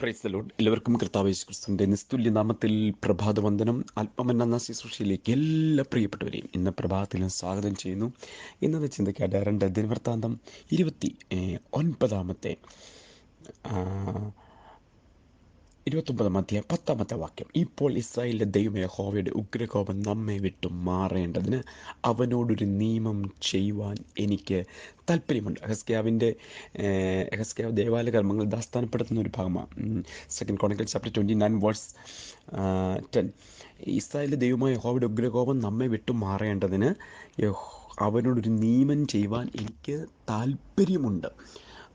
Price load എല്ലാവർക്കും കർത്താവേശു ക്രിസ്തുവിന്റെ നിസ്തുല്യ നാമത്തിൽ പ്രഭാതവന്ദനം. ആത്മമെന്ന ശുശ്രൂഷയിലേക്ക് എല്ലാ പ്രിയപ്പെട്ടവരെയും ഇന്ന് പ്രഭാതത്തിലും സ്വാഗതം ചെയ്യുന്നു. ഇന്നത്തെ ചിന്തയ്ക്കായിട്ട് രണ്ട് ദിനവൃത്താന്തം ഇരുപത്തി ഒൻപതാമത്തെ ഇരുപത്തൊമ്പതാം അധ്യായം പത്താമത്തെ വാക്യം. ഇപ്പോൾ ഇസ്രായേലിന്റെ ദൈവം യഹോവയുടെ ഉഗ്രകോപം നമ്മെ വിട്ടു മാറേണ്ടതിന് അവനോടൊരു നിയമം ചെയ്യുവാൻ എനിക്ക് താല്പര്യമുണ്ട്. ഹെസ്കിയാവിന്റെ ഹെസ്കിയാവ് ദേവാലയ കർമ്മങ്ങൾ ദാസ്ഥാനപ്പെടുത്തുന്ന ഒരു ഭാഗമാണ്. Second chronicles chapter twenty nine verse ten ഇസ്രായേലിന്റെ ദൈവമായ യഹോവയുടെ ഉഗ്രകോപം നമ്മെ വിട്ടു മാറേണ്ടതിന് അവനോടൊരു നിയമം ചെയ്യുവാൻ എനിക്ക് താല്പര്യമുണ്ട്.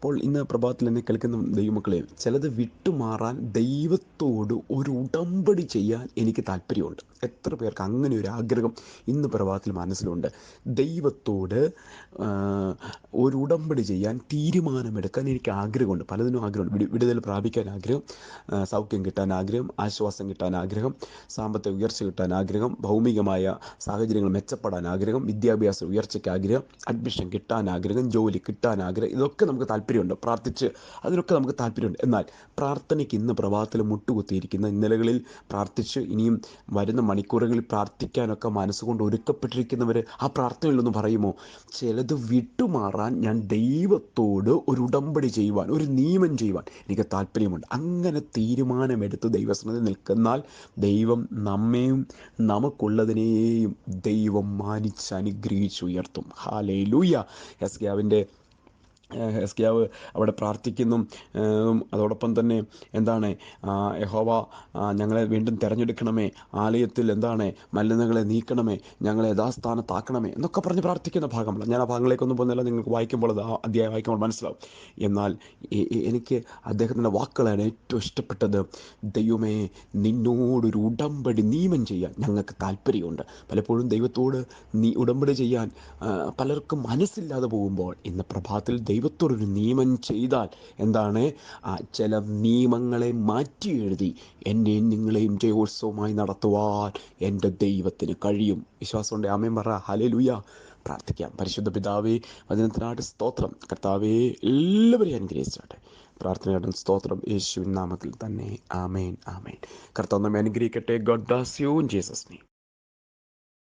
അപ്പോൾ ഇന്ന് പ്രഭാതത്തിൽ എന്നെ കേൾക്കുന്ന ദൈവമക്കളെ ചിലത് വിട്ടുമാറാൻ ദൈവത്തോട് ഒരു ഉടമ്പടി ചെയ്യാൻ എനിക്ക് താല്പര്യമുണ്ട്. എത്ര പേർക്ക് അങ്ങനെ ഒരു ആഗ്രഹം ഇന്ന് പ്രഭാതത്തിൽ മനസ്സിലുണ്ട്. ദൈവത്തോട് ഒരു ഉടമ്പടി ചെയ്യാൻ തീരുമാനമെടുക്കാൻ എനിക്ക് ആഗ്രഹമുണ്ട്. പലതിനും ആഗ്രഹമുണ്ട്. വിടു- വിടുതൽ പ്രാപിക്കാൻ ആഗ്രഹം സൗഖ്യം കിട്ടാൻ ആഗ്രഹം ആശ്വാസം കിട്ടാൻ ആഗ്രഹം സാമ്പത്തിക ഉയർച്ച കിട്ടാൻ ആഗ്രഹം ഭൗമികമായ സാഹചര്യങ്ങൾ മെച്ചപ്പെടാൻ ആഗ്രഹം വിദ്യാഭ്യാസ ഉയർച്ചയ്ക്ക് ആഗ്രഹം അഡ്മിഷൻ കിട്ടാൻ ആഗ്രഹം ജോലി കിട്ടാൻ ആഗ്രഹം ഇതൊക്കെ നമുക്ക് താല്പര്യമുണ്ട്. പ്രാർത്ഥിച്ച് അതിനൊക്കെ നമുക്ക് താല്പര്യമുണ്ട്. എന്നാൽ പ്രാർത്ഥനയ്ക്ക് ഇന്ന് പ്രഭാതത്തിൽ മുട്ടുകുത്തിയിരിക്കുന്ന ഇന്നലകളിൽ പ്രാർത്ഥിച്ച് ഇനിയും വരുന്ന മണിക്കൂറുകളിൽ പ്രാർത്ഥിക്കാനൊക്കെ മനസ്സുകൊണ്ട് ഒരുക്കപ്പെട്ടിരിക്കുന്നവർ ആ പ്രാർത്ഥനയിലൊന്ന് പറയുമോ? ചിലത് വിട്ടുമാറാൻ ഞാൻ ദൈവത്തോട് ഒരു ഉടമ്പടി ചെയ്യുവാൻ ഒരു നിയമം ചെയ്യുവാൻ എനിക്ക് താല്പര്യമുണ്ട്. അങ്ങനെ തീരുമാനമെടുത്ത് ദൈവസന്നിധി നിൽക്കുന്നാൽ ദൈവം നമ്മെയും നമുക്കുള്ളതിനെയും ദൈവം മാനിച്ച് അനുഗ്രഹിച്ചുയർത്തും ഹാലേ ലൂയ എസ്കേവിന്റെ എസ്കിയാവ് അവിടെ പ്രാർത്ഥിക്കുന്നു. അതോടൊപ്പം തന്നെ എന്താണ് യഹോവ ഞങ്ങളെ വീണ്ടും തിരഞ്ഞെടുക്കണമേ. ആലയത്തിൽ എന്താണ് മലിനങ്ങളെ നീക്കണമേ. ഞങ്ങളെ യഥാസ്ഥാനത്താക്കണമേ. എന്നൊക്കെ പറഞ്ഞ് പ്രാർത്ഥിക്കുന്ന ഭാഗമാണ്. ഞാൻ ആ ഭാഗങ്ങളിലേക്കൊന്നും പോകുന്നില്ല. നിങ്ങൾക്ക് വായിക്കുമ്പോൾ അത് അധ്യായം വായിക്കുമ്പോൾ മനസ്സിലാവും. എന്നാൽ എനിക്ക് അദ്ദേഹത്തിന്റെ വാക്കുകളാണ് ഏറ്റവും ഇഷ്ടപ്പെട്ടത്. ദൈവമേ നിന്നോടൊരു ഉടമ്പടി നിയമം ചെയ്യാൻ ഞങ്ങൾക്ക് താല്പര്യമുണ്ട്. പലപ്പോഴും ദൈവത്തോട് നീ ഉടമ്പടി ചെയ്യാൻ പലർക്കും മനസ്സില്ലാതെ പോകുമ്പോൾ ഇന്ന് പ്രഭാതത്തിൽ ദൈവത്തോടൊരു നിയമം ചെയ്താൽ എന്താണ്? ആ ചില നിയമങ്ങളെ മാറ്റി എഴുതി എന്നെയും നിങ്ങളെയും ജയോത്സവമായി നടത്തുവാൻ എന്റെ ദൈവത്തിന് കഴിയും. വിശ്വാസമുണ്ട് ആമയും പറ. ഹലലുയ പ്രാർത്ഥിക്കാം. പരിശുദ്ധ പിതാവേ വചനത്തിനായിട്ട് സ്തോത്രം. കർത്താവേ എല്ലാവരെയും അനുഗ്രഹിച്ചാട്ടെ പ്രാർത്ഥനയുടെ സ്തോത്രം യേശുവിൻ നാമത്തിൽ തന്നെ. ആമേൻ ആമേൻ. കർത്താവ് നമ്മെ അനുഗ്രഹിക്കട്ടെ. God bless you Jesus name